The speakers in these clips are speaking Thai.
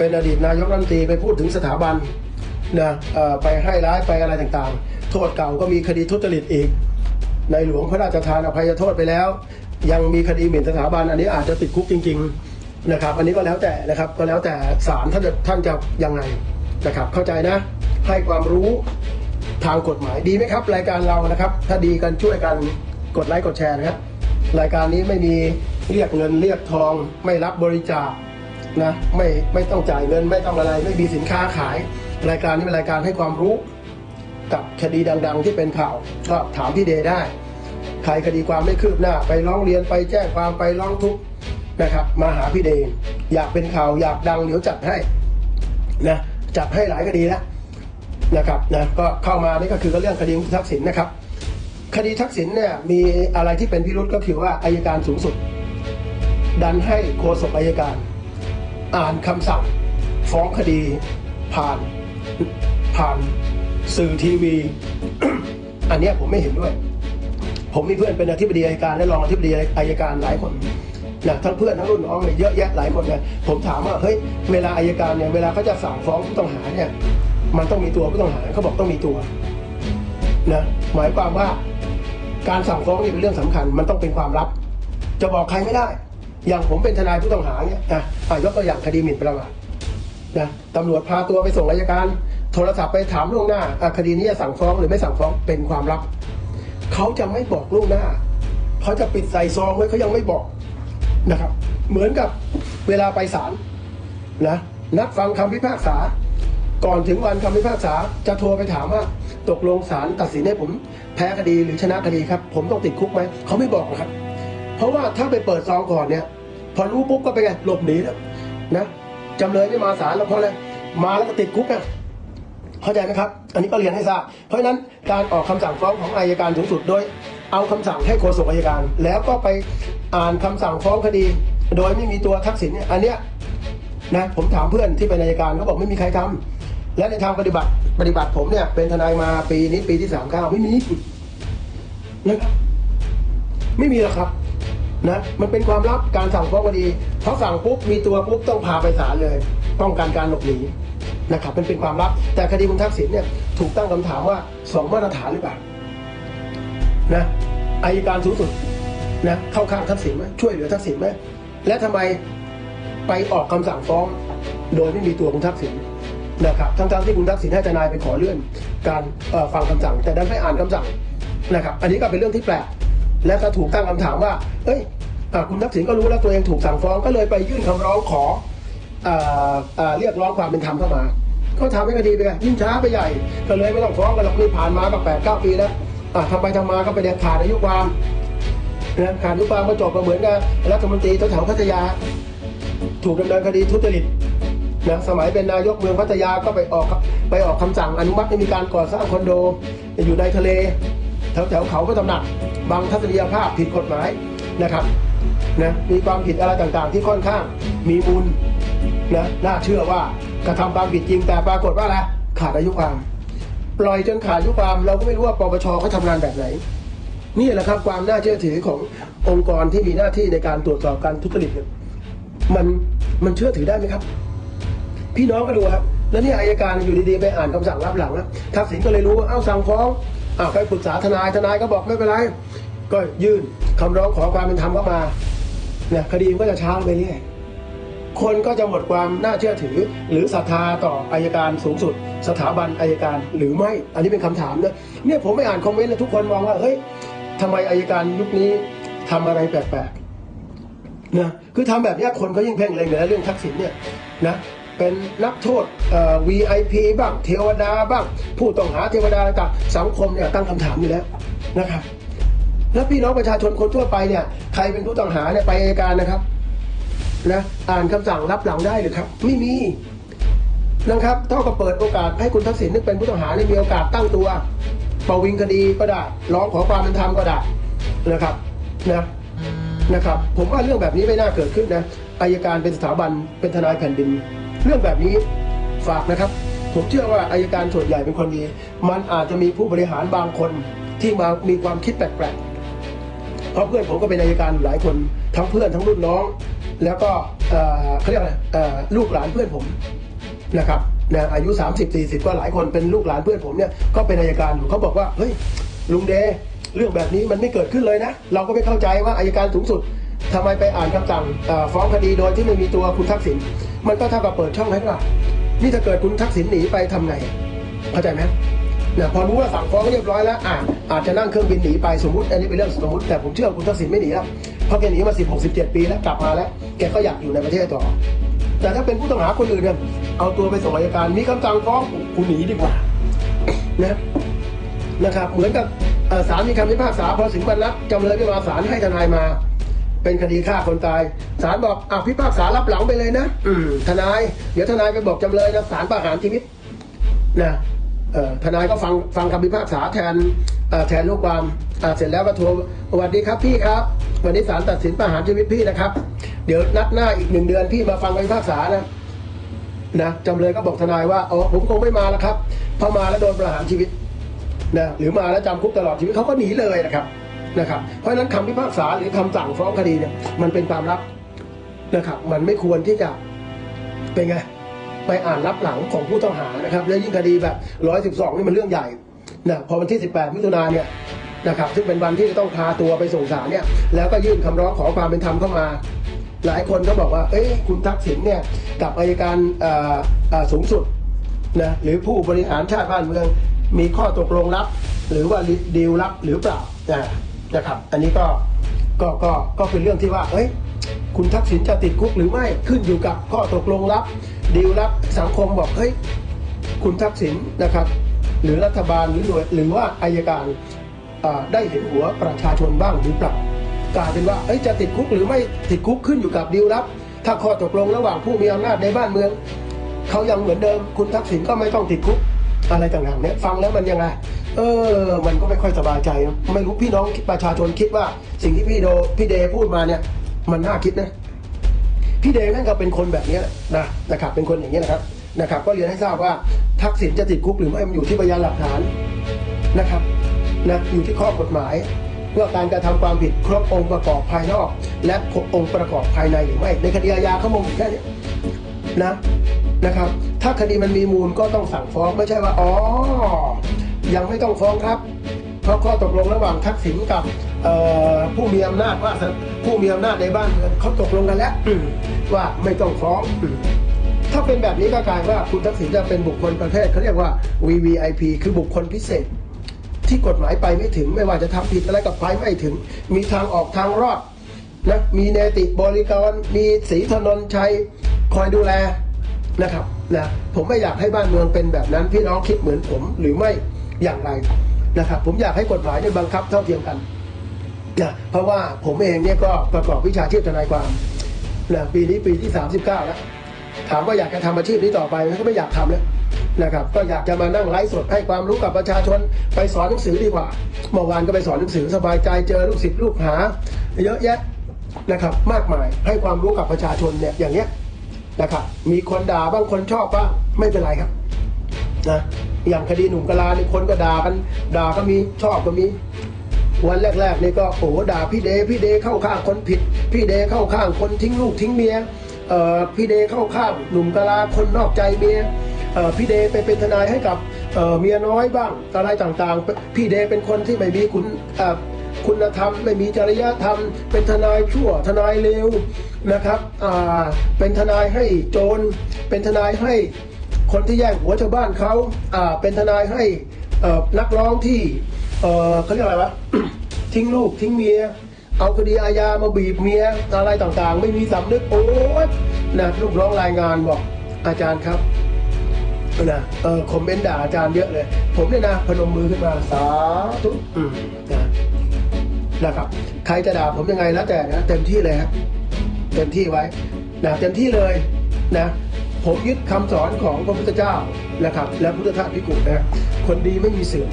เป็นอดีตนายกรัฐมนตรีไปพูดถึงสถาบันนะไปให้ร้ายไปอะไรต่างๆ โทษเก่าก็มีคดีทุจริตอีก ในหลวงพระราชทานอภัยโทษไปแล้ว ยังมีคดีหมิ่นสถาบัน อันนี้อาจจะติดคุกจริง ๆนะครับ อันนี้ก็แล้วแต่นะครับก็แล้วแต่ศาลท่านจะท่านจะยังไงนะครับเข้าใจนะให้ความรู้ทางกฎหมายดีไหมครับ รายการเรานะครับ ถ้าดีกันช่วยกันกดไลค์กดแชร์นะครับรายการนี้ไม่มีเรียกเงินเรียกทองไม่รับบริจาค นะไม่ไม่ต้องจ่ายเงินไม่ต้องอะไรไม่มีสินค้าขาย รายการนี้เป็นรายการให้ความรู้ กับคดีดัง ๆ ที่เป็นข่าวก็ถามพี่เดได้ ใครคดีความไม่คืบหน้า ไปร้องเรียนไปแจ้งความไปร้องทุกข์นะครับ มาหาพี่เดอยากเป็นข่าวอยากดังเดี๋ยวจัดให้นะจัดให้หลายคดีแล้วนะครับนะก็เข้ามานี่ก็คือเรื่องคดีทักษิณนะครับ คดีทักษิณเนี่ยมีอะไรที่เป็นพิรุษก็คือว่าอายการสูงสุด ดันให้โฆษกอายการ อ่านคำสั่ง ฟ้องคดี ผ่านผ่านสื่อทีวี อันนี้ผมไม่เห็นด้วย ผมมีเพื่อนเป็นอธิบดีอายการและรองอธิบดีอายการหลายคนนะทั้งเพื่อนทั้งรุ่นน้องเนี่ยเยอะแยะหลายคนเนี่ยผมถามว่าเฮ้ยเวลาอายการเนี่ยเวลาเขาจะสั่งฟ้องผู้ต้องหาเนี่ยมันต้องมีตัวผู้ต้องหาเขาบอกต้องมีตัวนะหมายความว่าการสั่งฟ้องนี่เป็นเรื่องสำคัญ มันต้องเป็นความลับ จะบอกใครไม่ได้ อย่างผมเป็นทนายผู้ต้องหาเนี่ยนะอะยกตัวอย่างคดีหมิ่นประมาทนะตำรวจพาตัวไปส่งอายการ โทรศัพท์ไปถามล่วงหน้าคดีนี้จะสั่งฟ้องหรือไม่สั่งฟ้องเป็นความลับเขาจะไม่บอกล่วงหน้าเขาจะปิดใส่ซองไว้เขายังไม่บอกนะครับ เหมือนกับเวลาไปศาลนะนัดฟังคำพิพากษา ก่อนถึงวันคำพิพากษาจะโทรไปถามว่าตกลงศาลตัดสินให้ผม แพ้คดีหรือชนะคดีครับ ผมต้องติดคุกไหมเขาไม่บอกหรอกครับ เพราะว่าถ้าไปเปิดซองก่อนเนี่ย พอรู้ปุ๊บก็ไปไงหลบหนีแล้วนะจำเลยไม่มาศาลแล้วเพราะอะไรมาแล้วก็ติดคุกอะเข้าใจไหมครับ อันนี้ก็เรียนให้ทราบ เพราะฉะนั้นการออกคำสั่งฟ้องของอายการสูงสุดโดย เอาคำสั่งให้โฆษกอายการ แล้วก็ไปอ่านคำสั่งฟ้องคดี โดยไม่มีตัวทักษิณเนี่ยอันเนี้ยนะผมถามเพื่อนที่เป็นนายการเขาบอกไม่มีใครทำและในทางปฏิบัติปฏิบัติผมเนี่ยเป็นทนายมาปีนี้ปีที่สามเก้าไม่มีนะครับไม่มีหรอกครับ นะมันเป็นความลับการสั่งฟ้องคดีเขาสั่งปุ๊บมีตัวปุ๊บต้องพาไปศาลเลยป้องกันการหลบหนีนะครับมันเป็นความลับ แต่คดีคุณทักษิณเนี่ยถูกตั้งคำถามว่าสองมาตรฐานหรือเปล่านะอายการสูงสุดนะเข้าข้างทักษิณไหมช่วยเหลือทักษิณไหมและทำไมไปออกคำสั่งฟ้อง โดยไม่มีตัวคุณทักษิณนะครับทั้งๆที่คุณทักษิณให้ทนายไปขอเลื่อน การฟังคำสั่ง แต่ดันไม่อ่านคำสั่งนะครับ อันนี้ก็เป็นเรื่องที่แปลก และก็ถูกตั้งคำถามว่า เอ้ยอคุณทักษิณก็รู้แล้วตัวเองถูกสั่งฟ้องก็เลยไปยื่นคำร้องขอเอ่อเรียกร้องความเป็นธรรมเข้ามา ก็ทำให้คดีไปยิ่งช้าไปใหญ่ ก็เลยไม่ต้องฟ้องกันหรอกนี่ผ่านมาก็แปดเก้าปีแล้วทำไปทำมาก็ไปเด็ดขาดอายุความนะขาดอายุความก็จบก็เหมือนกับรัฐมนตรีแถวพัทยา ถูกดำเนินคดีทุจริตนะสมัยเป็นนายกเมืองพัทยาก็ไปออกไปออกคำสั่งอนุมัติให้มีการก่อสร้างคอนโด อยู่ในทะเลแถวแถวเขาพระตำหนัก บางทัศนียภาพผิดกฎหมายนะครับนะมีความผิดอะไรต่างๆ ที่ค่อนข้างมีมูลนะน่าเชื่อว่ากระทำความผิดจริงแต่ปรากฏว่าอะไรขาดอายุความ ปล่อยจนขาดอายุความเราก็ไม่รู้ว่าปปชเขาทำงานแบบไหน นี่แหละครับความน่าเชื่อถือขององค์กรที่มีหน้าที่ในการตรวจสอบการทุจริตมันมันเชื่อถือได้ไหมครับ พี่น้องก็ดูครับ แล้วนี่อายการอยู่ดีๆไปอ่านคำสั่งรับหลังนะทักษิณก็เลยรู้ว่าเอ้าสั่งฟ้อง อ้าวไปปรึกษาทนายทนายก็บอกไม่เป็นไร ก็ยื่นคำร้องขอความเป็นธรรมเข้ามาเนี่ยคดีมันก็จะช้าไปเรื่อยคนก็จะหมดความน่าเชื่อถือ หรือศรัทธาต่ออายการสูงสุด สถาบันอายการหรือไม่ อันนี้เป็นคำถามนะเนี่ยผมไม่อ่านคอมเมนต์เลยทุกคนมองว่าเฮ้ยทำไมอายการยุคนี้ทำอะไรแปลกๆนะคือทำแบบนี้คนเขายิ่งเพ่งเล็งเลยนะเรื่องทักษิณเนี่ยนะ เป็นนักโทษ VIP บ้างเทวดาบ้าง ผู้ต้องหาเทวดาต่างสังคมเนี่ยตั้งคำถามอยู่แล้วนะครับ แล้วพี่น้องประชาชนคนทั่วไปเนี่ยใครเป็นผู้ต้องหาเนี่ยไปอัยการนะครับนะอ่านคำสั่งรับหลังได้หรือครับ ไม่มีนะครับเท่ากับเปิดโอกาสให้คุณทักษิณนึกเป็นผู้ต้องหาเนี่ยมีโอกาสตั้งตัวประวิงคดีก็ได้ร้องขอความเป็นธรรมก็ได้นะครับนะนะครับ ผมว่าเรื่องแบบนี้ไม่น่าเกิดขึ้นนะอายการเป็นสถาบันเป็นทนายแผ่นดิน เรื่องแบบนี้ฝากนะครับ ผมเชื่อว่าอายการส่วนใหญ่เป็นคนดี มันอาจจะมีผู้บริหารบางคนที่มามีความคิดแปลกๆเพราะเพื่อนผมก็เป็นอายการอยู่หลายคนทั้งเพื่อนทั้งรุ่นน้อง แล้วก็เขาเรียกอะไรลูกหลานเพื่อนผมนะครับนะอายุ 30 40 ก็หลายคนเป็นลูกหลานเพื่อนผมเนี่ยก็เป็นอายการอยู่เขาบอกว่าเฮ้ยลุงเดเรื่องแบบนี้มันไม่เกิดขึ้นเลยนะ เราก็ไม่เข้าใจว่าอายการสูงสุดทำไมไปอ่านคำสั่งฟ้องคดีโดยที่ไม่มีตัวคุณทักษิณ มันก็เท่ากับเปิดช่องให้ว่านี่ถ้าเกิดคุณทักษิณหนีไปทำไงเข้าใจไหมเนี่ยพอรู้ว่าสั่งฟ้องเรียบร้อยแล้วอะอาจจะนั่งเครื่องบินหนีไปสมมติอันนี้เป็นเรื่องสมมติแต่ผมเชื่อว่าคุณทักษิณไม่หนีแล้วเพราะแกหนีมา16 17ปีแล้วกลับมาแล้ว แกก็อยากอยู่ในประเทศต่อ แต่ถ้าเป็นผู้ต้องหาคนอื่นเนี่ยเอาตัวไปส่งอัยการมีคำสั่งฟ้องคุณหนีดีกว่านะนะครับ เหมือนกับเอ่อศาลมีคำพิพากษาพอถึงวันรับจำเลยไม่มาศาลให้ทนายมา เป็นคดีฆ่าคนตายศาลบอกอะพิพากษารับหลังไปเลยนะอืมทนาย เดี๋ยวทนายไปบอกจำเลยนะศาลประหารชีวิตนะเอ่อทนายก็ฟังฟังคำพิพากษาแทนเอ่อแทนลูกความอะเสร็จแล้วก็โทรสวัสดีครับพี่ครับ วันนี้ศาลตัดสินประหารชีวิตพี่นะครับ เดี๋ยวนัดหน้าอีกหนึ่งเดือนพี่มาฟังคำพิพากษานะนะจำเลยก็บอกทนายว่าอ๋อผมคงไม่มาแล้วครับพอมาแล้วโดนประหารชีวิตนะหรือมาแล้วจำคุกตลอดชีวิตเขาก็หนีเลยนะครับ นะครับเพราะฉะนั้นคำพิพากษาหรือคำสั่งฟ้องคดีเนี่ยมันเป็นความลับนะครับ มันไม่ควรที่จะเป็นไงไปอ่านรับหลังของผู้ต้องหานะครับแล้วยิ่งคดีแบบ 112 นี่มันเรื่องใหญ่นะพอวันที่ 18 มิถุนายนเนี่ยนะครับซึ่งเป็นวันที่จะต้องพาตัวไปส่งศาลเนี่ยแล้วก็ยื่นคำร้องขอความเป็นธรรมเข้ามา หลายคนก็บอกว่า เอ้ยคุณทักษิณเนี่ยกับอายการอ่อเอ่อสูงสุดนะหรือผู้บริหารชาติบ้านเมืองมีข้อตกลงลับ หรือว่าดีลลับหรือเปล่านะ นะครับ อันนี้ก็ก็ก็ก็เป็นเรื่องที่ว่าเอ้ยคุณทักษิณจะติดคุกหรือไม่ขึ้นอยู่กับข้อตกลงลับดีลลับสังคมบอกเฮ้ยคุณทักษิณนะครับ หรือรัฐบาลหรือหน่วยหรือว่าอายการได้เห็นหัวประชาชนบ้างหรือเปล่ากลายเป็นว่าเอ้ยจะติดคุกหรือไม่ติดคุกขึ้นอยู่กับดีลลับ ถ้าข้อตกลงระหว่างผู้มีอำนาจในบ้านเมืองเขายังเหมือนเดิม คุณทักษิณก็ไม่ต้องติดคุกอะไรต่างๆเนี่ยฟังแล้วมันยังไง เออ มันก็ไม่ค่อยสบายใจนะไม่รู้พี่น้องประชาชนคิดว่า สิ่งที่พี่โดพี่เดพูดมาเนี่ย มันน่าคิดนะพี่เดย์นั่นก็เป็นคนแบบนี้นะนะครับเป็นคนอย่างนี้นะครับนะครับ ก็เรียนให้ทราบว่าทักษิณจะติดคุกหรือไม่มันอยู่ที่พยานหลักฐานนะครับนะอยู่ที่ข้อกฎหมายว่าการกระทำความผิดครบองค์ประกอบภายนอก และครบองค์ประกอบภายในหรือไม่ ในคดีอาญาเขามองอยู่แค่นี้นะนะครับ ถ้าคดีมันมีมูลก็ต้องสั่งฟ้องไม่ใช่ว่าอ๋อ ยังไม่ต้องฟ้องครับ เพราะข้อตกลงระหว่างทักษิณกับผู้มีอำนาจว่าผู้มีอำนาจในบ้านเมืองเขาตกลงกันแล้วว่าไม่ต้องฟ้องถ้าเป็นแบบนี้ก็กลายว่าคุณทักษิณจะเป็นบุคคลประเภทเขาเรียกว่า VVIP คือบุคคลพิเศษ ที่กฎหมายไปไม่ถึง ไม่ว่าจะทำผิดอะไรกับไปไม่ถึง มีทางออกทางรอดนะมีเนติบริกรมีศรีถนนชัยคอยดูแลนะครับนะผมไม่อยากให้บ้านเมืองเป็นแบบนั้นพี่น้องคิดเหมือนผมหรือไม่ อย่างไรนะครับ ผมอยากให้กฎหมายเนี่บังคับเท่าเทียมกันนะเพราะว่าผมเองเนี่ยก็ประกอบวิชาชีพทนายความนะปีนี้ปีที่ 39 แล้ว ถามว่าอยากจะทำอาชีพนี้ต่อไปไหมก็ไม่อยากทำแล้วนะครับ ก็อยากจะมานั่งไลฟ์สดให้ความรู้กับประชาชนไปสอนหนังสือดีกว่า เมื่อวานก็ไปสอนหนังสือสบายใจเจอลูกศิษย์ลูกหา เยอะแยะนะครับ มากมายให้ความรู้กับประชาชนเนี่ยอย่างเนี้ยนะครับ มีคนด่าบ้างคนชอบบ้างไม่เป็นไรครับนะ อย่างคดีหนุ่มกะลานี่คนก็ด่ากัน ด่าก็มีชอบก็มี วันแรกๆนี่ก็โอ้โหด่าพี่เดพี่เดเข้าข้างคนผิด พี่เดเข้าข้างคนทิ้งลูกทิ้งเมียเอ่อพี่เดเข้าข้างหนุ่มกะลาคนนอกใจเมียเอ่อพี่เดไปเป็นทนายให้กับเอ่อเมียน้อยบ้างอะไรต่างๆ พี่เดเป็นคนที่ไม่มีคุณเอ่อคุณธรรมไม่มีจริยธรรม เป็นทนายชั่วทนายเลวนะครับอ่าเป็นทนายให้โจรเป็นทนายให้ คนที่แย่งหัวชาวบ้านเขาอ่าเป็นทนายให้นักร้องที่เขาเรียกอะไรวะทิ้งลูกทิ้งเมีย เอาคดีอาญามาบีบเมียอะไรต่างๆ ไม่มีสำนึกโอ๊ยนะลูกร้องรายงานบอกอาจารย์ครับนะเออคอมเมนต์ด่าอาจารย์เยอะเลย ผมเนี่ยนะพนมมือขึ้นมาสาธุนะนะครับ ใครจะด่าผมยังไงแล้วแต่นะเต็มที่เลยครับเต็มที่ไว้นะเต็มที่เลยนะ ผมยึดคำสอนของพระพุทธเจ้านะครับ และพุทธทาสพิกุนะคนดีไม่มีเสื่อม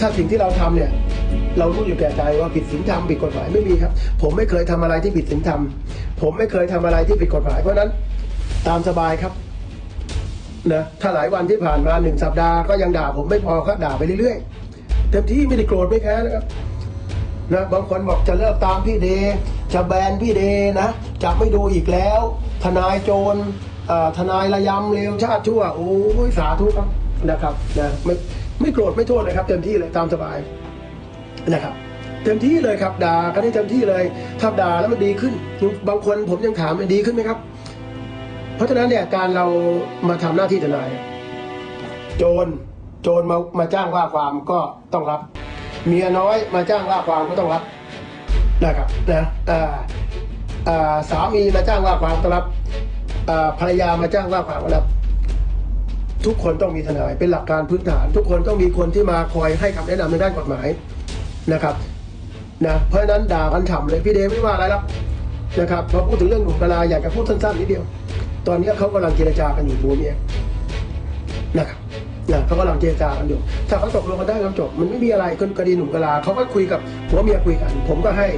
ถ้าสิ่งที่เราทำเนี่ยเรารู้อยู่แก่ใจว่าผิดศีลธรรมผิดกฎหมายไม่มีครับ ผมไม่เคยทำอะไรที่ผิดศีลธรรมผมไม่เคยทำอะไรที่ผิดกฎหมายเพราะนั้นตามสบายครับนะถ้าหลายวันที่ผ่านมาหนึ่งสัปดาห์ก็ยังด่าผมไม่พอก็ด่าไปเรื่อยๆเต็มที่ไม่ได้โกรธไม่แค้นนะครับนะบางคนบอกจะเลิกตามพี่เด จะแบนพี่เดนะ จะไม่ดูอีกแล้ว ทนายโจร ทนายระยำเลวชาติชั่วโอ้ยสาธุครับนะครับนะไม่ไม่โกรธไม่โทษเลยครับ เต็มที่เลยตามสบายนะครับ เต็มที่เลยครับด่ากันให้เต็มที่เลยถ้าด่าแล้วมันดีขึ้น บางคนผมยังถามมันดีขึ้นไหมครับ เพราะฉะนั้นเนี่ยการเรามาทำหน้าที่ทนาย โจรโจรมามาจ้างว่าความก็ต้องรับ เมียน้อยมาจ้างว่าความก็ต้องรับนะครับนะอ่าอ่สามีมาจ้างว่าความต้องรับ ภรรยามาจ้างว่าความก็รับทุกคนต้องมีทนายเป็นหลักการพื้นฐาน ทุกคนต้องมีคนที่มาคอยให้คำแนะนำในด้านกฎหมายนะครับนะเพราะฉะนั้นด่ากันฉ่ำเลยพี่เดไม่ว่าอะไรหรอกนะครับพอพูดถึงเรื่องหนุ่มกลาอยากจะพูดสั้นๆนิดเดียว ตอนนี้เขากำลังเจรจากันอยู่ผัวเมียนะครับนะเขากำลังเจรจากันอยู่ ถ้าเขาตกลงกันได้ก็จบ มันไม่มีอะไรคนคดีหนุ่มกลาเขาก็คุยกับผัวเมียคุยกัน ผมก็ให้